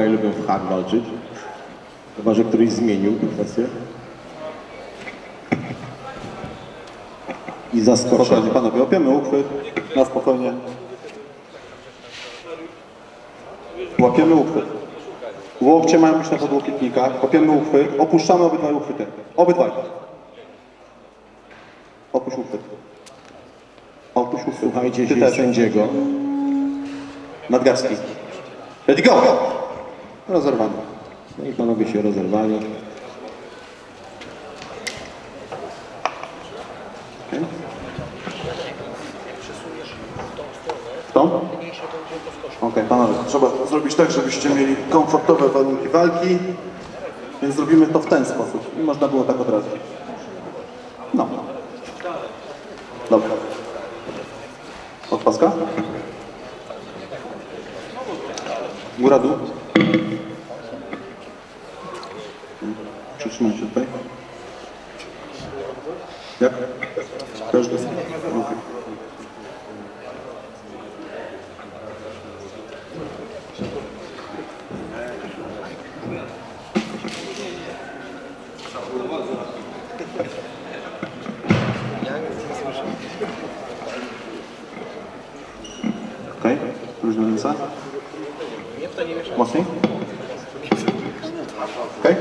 obaj lubią w hak walczyć. Chyba, że któryś zmienił wersję. I zaskoczę. Spokojnie panowie, opiemy uchwyt na spokojnie. Łapiemy uchwyt. Łokcie mają być na podłokietnikach. Łapiemy uchwyt. Opuszczamy obydwaj uchwyty. Obydwaj. Opuść uchwyt. Opuść uchwyt. Słuchajcie Ty się też. sędziego. Nadgarski. Ready go! Rozerwany. No i panowie się rozerwali. Okay. Kto? Okej, panowie, trzeba zrobić tak, żebyście mieli komfortowe warunki walki, więc zrobimy to w ten sposób. I można było tak od razu. No. Dobra. Od paska? Góra, dół. Przytrzymaj się tutaj. Jak? Każdy. Okay. Okej, luźne ręce. Mocniej. Okej.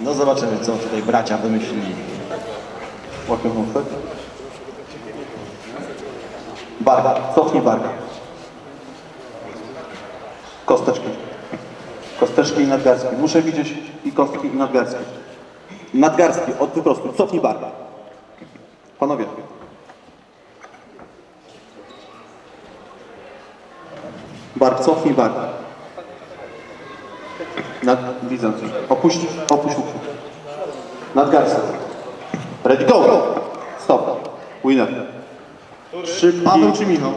No zobaczymy, co tutaj bracia wymyślili. Łapię uchwyt. Barka, cofnij barka. Kosteczki. Kosteczki i nadgarstki. Muszę widzieć i kostki i nadgarstki. Nadgarstki, od wyprostu, cofnij barka. Panowie. Bark, cofnij bark. Nad, widzę. Opuść, opuść uchwyt. Nadgarstek. Ready, go! Stop. Winner. Szybki, Paweł czy Michał?